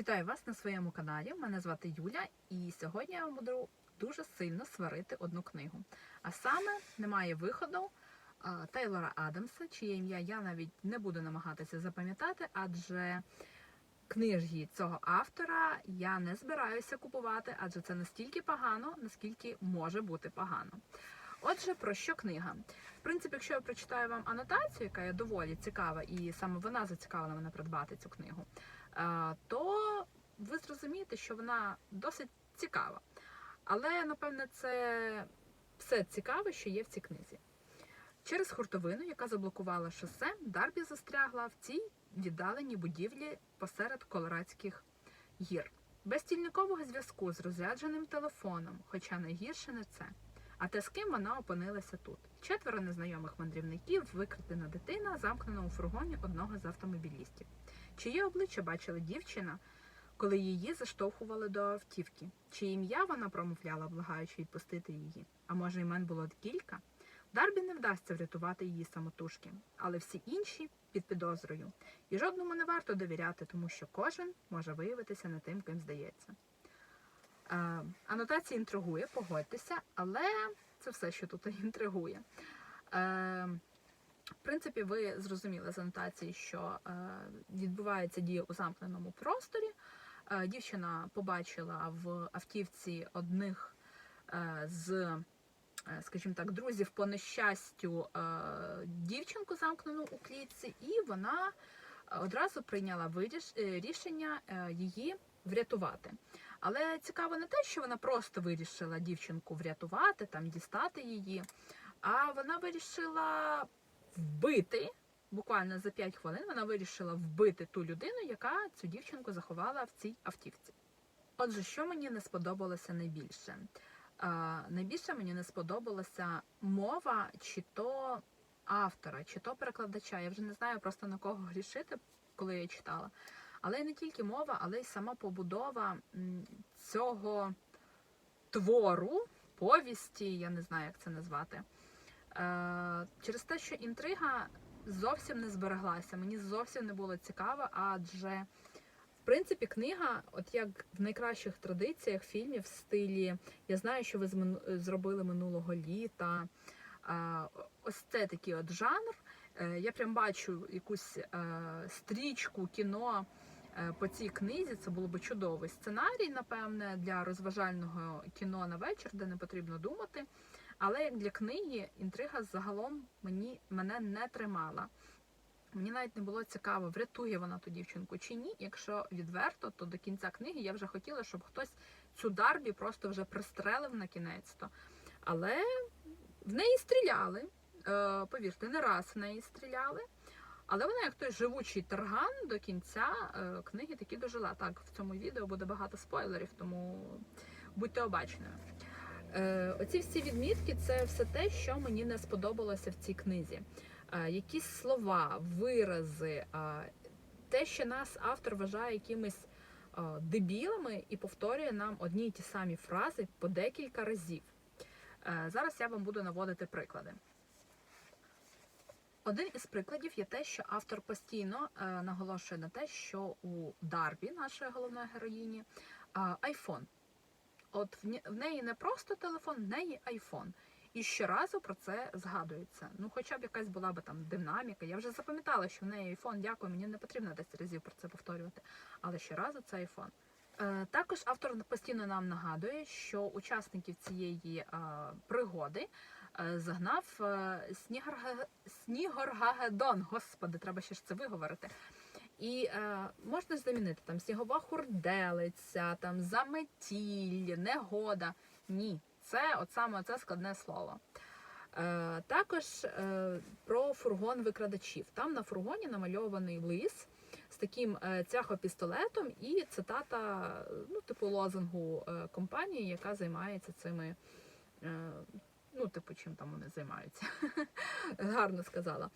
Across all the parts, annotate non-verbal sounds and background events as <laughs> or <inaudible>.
Вітаю вас на своєму каналі. Мене звати Юля, і сьогодні я вам буду дуже сильно сварити одну книгу. А саме немає виходу Тейлора Адамса, чиє ім'я я навіть не буду намагатися запам'ятати, адже книжки цього автора я не збираюся купувати, адже це настільки погано, наскільки може бути погано. Отже, про що книга? В принципі, якщо я прочитаю вам анотацію, яка є доволі цікава, і саме вона зацікавила мене придбати цю книгу, то ви зрозумієте, що вона досить цікава. Але, напевне, це все цікаве, що є в цій книзі. Через хуртовину, яка заблокувала шосе, Дарбі застрягла в цій віддаленій будівлі посеред Колорадських гір. Без стільникового зв'язку з розрядженим телефоном, хоча найгірше не це. А те, з ким вона опинилася тут. Четверо незнайомих мандрівників, викрадена дитина, замкнена у фургоні одного з автомобілістів. Чиє обличчя бачила дівчина, коли її заштовхували до автівки? Чиє ім'я вона промовляла, благаючи відпустити її? А може, імен було кілька? Дарбі не вдасться врятувати її самотужки, але всі інші під підозрою. І жодному не варто довіряти, тому що кожен може виявитися не тим, ким здається. Е, анотація інтригує, погодьтеся, але це все, що тут <laughs> інтригує. Е, в принципі, ви зрозуміли з анотації, що е, відбувається дія у замкненому просторі. Е, дівчина побачила в автівці одних е, з, скажімо так, друзів по нещастю дівчинку замкнену у клітці, і вона одразу прийняла рішення її врятувати. Але цікаво не те, що вона просто вирішила дівчинку врятувати, там дістати її, а вона вирішила вбити. Буквально за 5 хвилин вона вирішила вбити ту людину, яка цю дівчинку заховала в цій автівці. Отже, що мені не сподобалося найбільше? А, найбільше мені не сподобалася мова, чи то автора, чи то перекладача. Я вже не знаю просто на кого грішити, коли я читала. Але не тільки мова, але й сама побудова цього твору, повісті, я не знаю, як це назвати. Е, через те, що інтрига зовсім не збереглася, мені зовсім не було цікаво, адже в принципі книга, от як в найкращих традиціях фільмів в стилі Я знаю, що ви зробили минулого літа. Е, ось це такий от жанр. Е, Я прям бачу якусь стрічку, кіно по цій книзі. Це було би чудовий сценарій, напевне, для розважального кіно на вечір, де не потрібно думати. Але як для книги, інтрига загалом мені, мене не тримала. Мені навіть не було цікаво, врятує вона ту дівчинку чи ні. Якщо відверто, то до кінця книги я вже хотіла, щоб хтось цю Дарбі просто вже пристрелив на кінець-то. Але в неї стріляли. Е, повірте, не раз в неї стріляли. Але вона, як той живучий тарган, до кінця е, книги таки дожила. Так, в цьому відео буде багато спойлерів, тому будьте обачними. Е, оці всі відмітки це все те, що мені не сподобалося в цій книзі. Е, якісь слова, вирази, е, те, що нас автор вважає якимись дебілами і повторює нам одні й ті самі фрази по декілька разів. Зараз я вам буду наводити приклади. Один із прикладів є те, що автор постійно наголошує на те, що у Дарбі, нашої головної героїні, айфон. От в, не- в неї не просто телефон, в неї айфон. І щоразу про це згадується. Ну, хоча б якась була би там динаміка. Я вже запам'ятала, що в неї айфон, дякую, мені не потрібно 10 разів про це повторювати. Але щоразу це айфон. Е, також автор постійно нам нагадує, що учасників цієї е, пригоди е, загнав е, Снігоргагедон. Господи, треба ще ж це виговорити. І е, можна замінити там снігова хурделиця, там заметіль, негода. Ні, це от саме це складне слово. Е, також е, про фургон викрадачів. Там на фургоні намальований лис з таким е, цяхопістолетом і цитата, ну, типу лозунгу е, компанії, яка займається цими. Е, Ну, типу, чим там вони займаються. <laughs> Гарно сказала.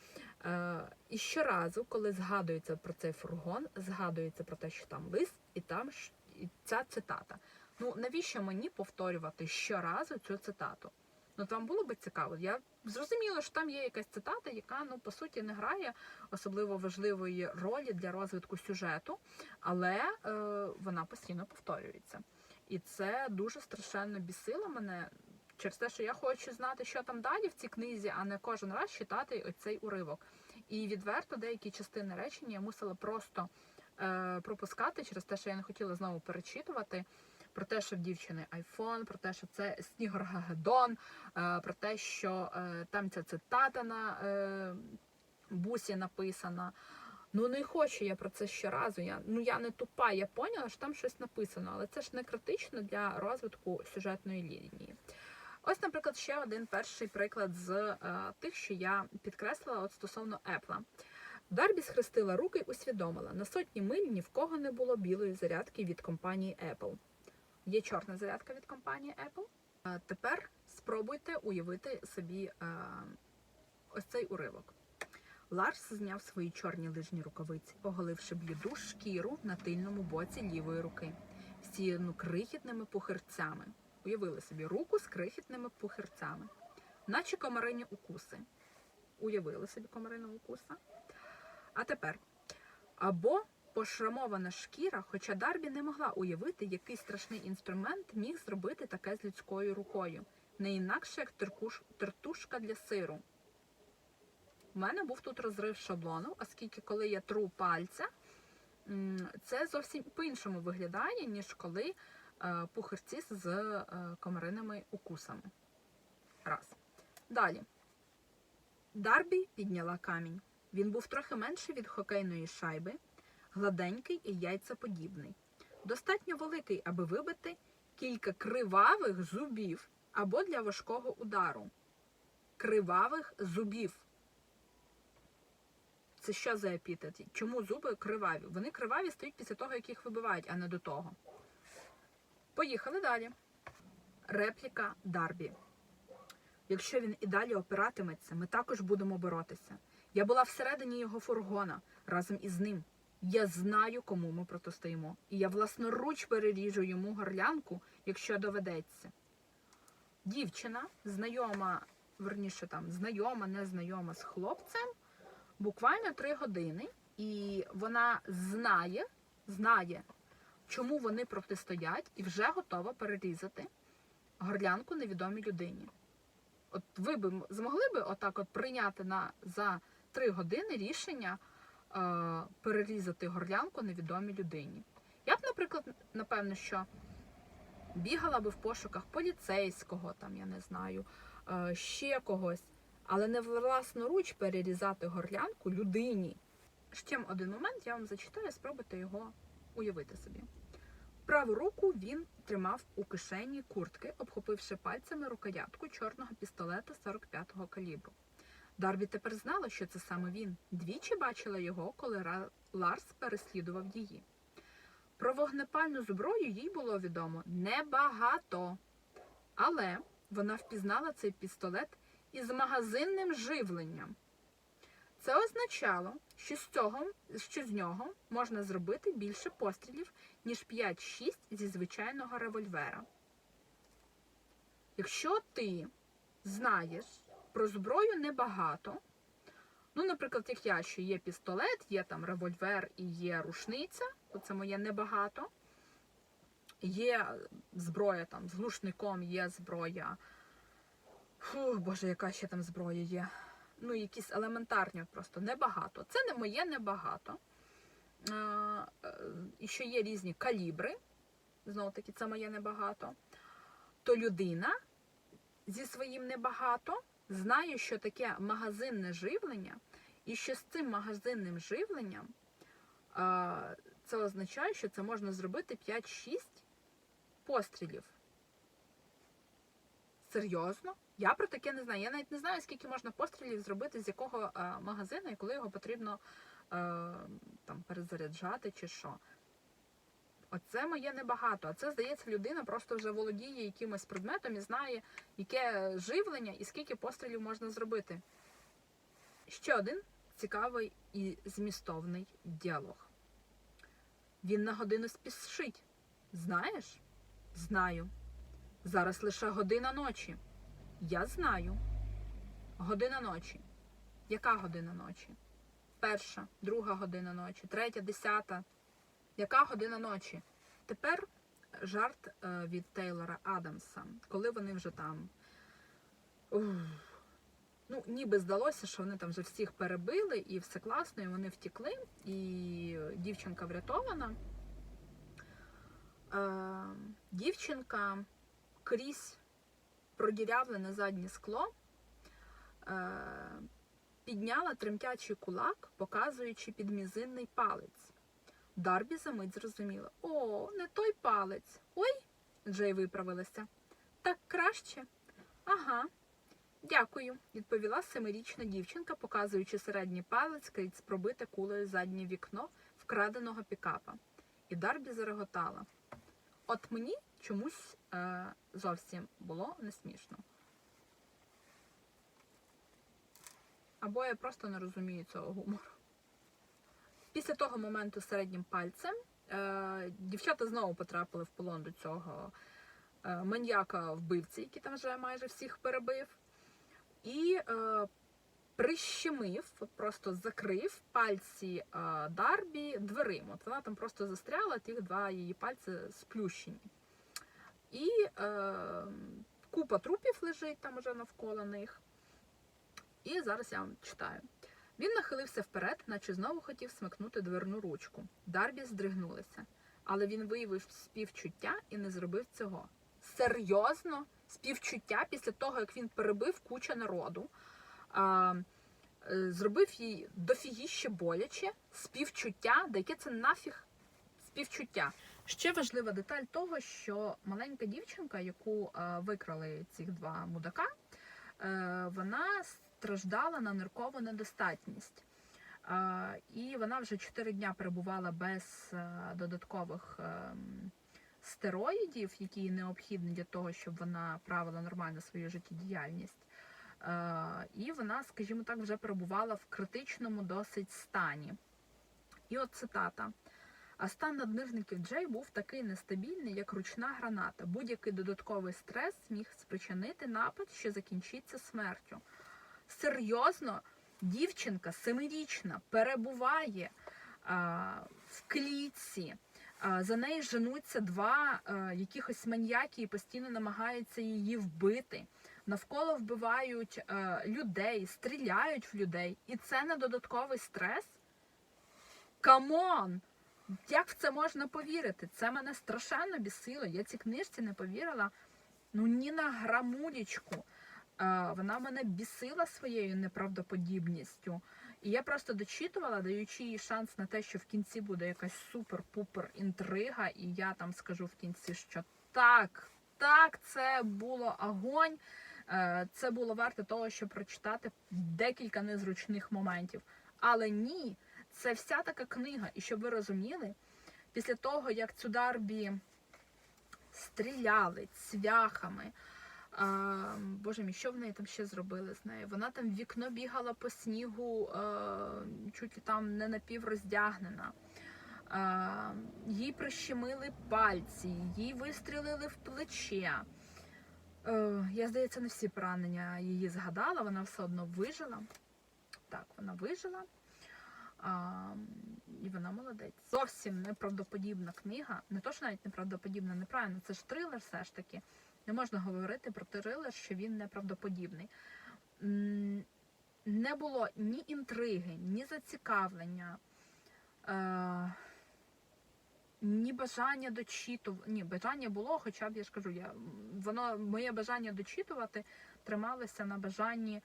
Е, і щоразу, коли згадується про цей фургон, згадується про те, що там лист, і там і ця цитата. Ну, навіщо мені повторювати щоразу цю цитату? Ну, то вам було би цікаво. Я зрозуміла, що там є якась цитата, яка ну по суті не грає особливо важливої ролі для розвитку сюжету, але е, вона постійно повторюється. І це дуже страшенно бісило мене через те, що я хочу знати, що там далі в цій книзі, а не кожен раз читати оцей уривок. І відверто деякі частини речення я мусила просто е, пропускати через те, що я не хотіла знову перечитувати. Про те, що в дівчини айфон, про те, що це Снігор Гагедон, е, про те, що е, там ця цитата на е, бусі написана. Ну не хочу я про це щоразу. Я ну я не тупа, я поняла, що там щось написано, але це ж не критично для розвитку сюжетної лінії. Ось, наприклад, ще один перший приклад з е, тих, що я підкреслила от стосовно Епла. Дарбі схрестила руки і усвідомила, на сотні миль ні в кого не було білої зарядки від компанії Apple. Є чорна зарядка від компанії Apple. А тепер спробуйте уявити собі е, ось цей уривок. Ларс зняв свої чорні лижні рукавиці, оголивши бліду шкіру на тильному боці лівої руки, всіяну крихітними пухирцями. Уявили собі руку з крихітними пухирцями, наче комарині укуси. Уявили собі комариного укуса. А тепер або пошрамована шкіра, хоча Дарбі не могла уявити, який страшний інструмент міг зробити таке з людською рукою, не інакше як теркуш, тертушка для сиру. У мене був тут розрив шаблону, оскільки коли я тру пальця, це зовсім по-іншому виглядає, ніж коли е, пухирці з е, комариними укусами. Раз. Далі. Дарбі підняла камінь. Він був трохи менший від хокейної шайби, гладенький і яйцеподібний. Достатньо великий, аби вибити кілька кривавих зубів або для важкого удару. Кривавих зубів. Це що за епітет? Чому зуби криваві? Вони криваві стають після того, як їх вибивають, а не до того. Поїхали далі. Репліка Дарбі. Якщо він і далі опиратиметься, ми також будемо боротися. Я була всередині його фургона разом із ним. Я знаю, кому ми протистоїмо, і я власноруч переріжу йому горлянку, якщо доведеться. Дівчина, знайома, верніше там, знайома, незнайома з хлопцем, буквально три години, і вона знає, знає, чому вони протистоять, і вже готова перерізати горлянку невідомій людині. От ви б змогли би отак от прийняти на за три години рішення е, перерізати горлянку невідомій людині. Я б, наприклад, напевно, що бігала би в пошуках поліцейського, там, я не знаю, е, ще когось, але не власноруч перерізати горлянку людині. Ще один момент я вам зачитаю, спробуйте його уявити собі. Праву руку він тримав у кишені куртки, обхопивши пальцями рукоятку чорного пістолета 45-го калібру. Дарбі тепер знала, що це саме він. Двічі бачила його, коли Ларс переслідував її. Про вогнепальну зброю їй було відомо небагато. Але вона впізнала цей пістолет із магазинним живленням. Це означало, що з, цього, що з нього можна зробити більше пострілів, ніж 5-6 зі звичайного револьвера. Якщо ти знаєш про зброю небагато, ну, наприклад, як я, що є пістолет, є там револьвер і є рушниця, то це моє небагато. Є зброя там з глушником, є зброя. Фу, боже, яка ще там зброя є? Ну, якісь елементарні просто небагато. Це не моє небагато. Е, І що є різні калібри, знову таки, це моє небагато. То людина зі своїм небагато знає, що таке магазинне живлення, і що з цим магазинним живленням це означає, що це можна зробити 5-6 пострілів. Серйозно? Я про таке не знаю. Я навіть не знаю, скільки можна пострілів зробити з якого е, магазину і коли його потрібно е, там перезаряджати чи що. Оце моє небагато. А це, здається, людина просто вже володіє якимось предметом і знає, яке живлення і скільки пострілів можна зробити. Ще один цікавий і змістовний діалог. Він на годину спішить. Знаєш? Знаю. Зараз лише година ночі. Я знаю. Година ночі. Яка година ночі? Перша, друга година ночі, третя, десята. Яка година ночі? Тепер жарт е, від Тейлора Адамса, коли вони вже там. ух, Ну, ніби здалося, що вони там вже всіх перебили і все класно, і вони втікли, і дівчинка врятована. Е, дівчинка крізь продірявлене заднє скло е, підняла тремтячий кулак, показуючи підмізинний палець. Дарбі за мить зрозуміла: О, не той палець. Ой, Джей виправилася. Так краще. Ага. Дякую, відповіла семирічна дівчинка, показуючи середній палець крізь пробите кулею заднє вікно вкраденого пікапа. І Дарбі зареготала. От мені чомусь е, зовсім було не смішно. Або я просто не розумію цього гумору. Після того моменту середнім пальцем е, дівчата знову потрапили в полон до цього е, маньяка вбивці, який там вже майже всіх перебив, і е, прищемив, просто закрив пальці е, Дарбі дверима. Вона там просто застряла, тих два її пальці сплющені. І е, купа трупів лежить там уже навколо них. І зараз я вам читаю. Він нахилився вперед, наче знову хотів смикнути дверну ручку. Дарбі здригнулася, але він виявив співчуття і не зробив цього. Серйозно? Співчуття після того, як він перебив кучу народу, а, е, зробив їй дофігіще боляче, співчуття, да яке це нафіг співчуття. Ще важлива деталь того, що маленька дівчинка, яку е, викрали ці два мудака, е, вона страждала на ниркову недостатність. Е, і вона вже 4 дня перебувала без додаткових ем, стероїдів, які необхідні для того, щоб вона правила нормально свою життєдіяльність. І вона, скажімо так, вже перебувала в критичному досить стані. І от цитата. А стан наднижників Джей був такий нестабільний, як ручна граната. Будь-який додатковий стрес міг спричинити напад, що закінчиться смертю. Серйозно, дівчинка семирічна перебуває а, в клітці. За нею женуться два а, якихось маньяки і постійно намагаються її вбити. Навколо вбивають а, людей, стріляють в людей. І це не додатковий стрес. Камон! Як в це можна повірити? Це мене страшенно бісило. Я цій книжці не повірила ну ні на грамулечку. Е, Вона мене бісила своєю неправдоподібністю. І я просто дочитувала, даючи їй шанс на те, що в кінці буде якась супер-пупер інтрига, і я там скажу в кінці, що так, так, це було огонь. Е, Це було варто того, щоб прочитати декілька незручних моментів. Але ні, це вся така книга. І щоб ви розуміли, після того, як цю Дарбі стріляли цвяхами, а, Боже мій, що в неї там ще зробили з нею? Вона там в вікно бігала по снігу, а, чуть там не напівроздягнена. А, їй прищемили пальці, їй вистрілили в плече. Е, я, здається, не всі поранення її згадала, вона все одно вижила. Так, вона вижила. А, і вона молодець. Зовсім неправдоподібна книга. Не то, що навіть неправдоподібна, неправильно, це ж трилер все ж таки. Не можна говорити про трилер, що він неправдоподібний. Не було ні інтриги, ні зацікавлення, е, ні бажання дочитувати. Ні, бажання було, хоча б я ж кажу, я, воно, моє бажання дочитувати трималося на бажанні,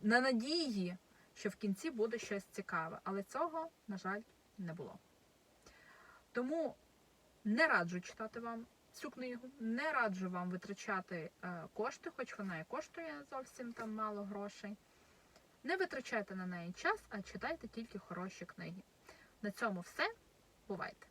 на надії, що в кінці буде щось цікаве. Але цього, на жаль, не було. Тому не раджу читати вам цю книгу, не раджу вам витрачати е, кошти, хоч вона і коштує зовсім там мало грошей. Не витрачайте на неї час, а читайте тільки хороші книги. На цьому все. Бувайте!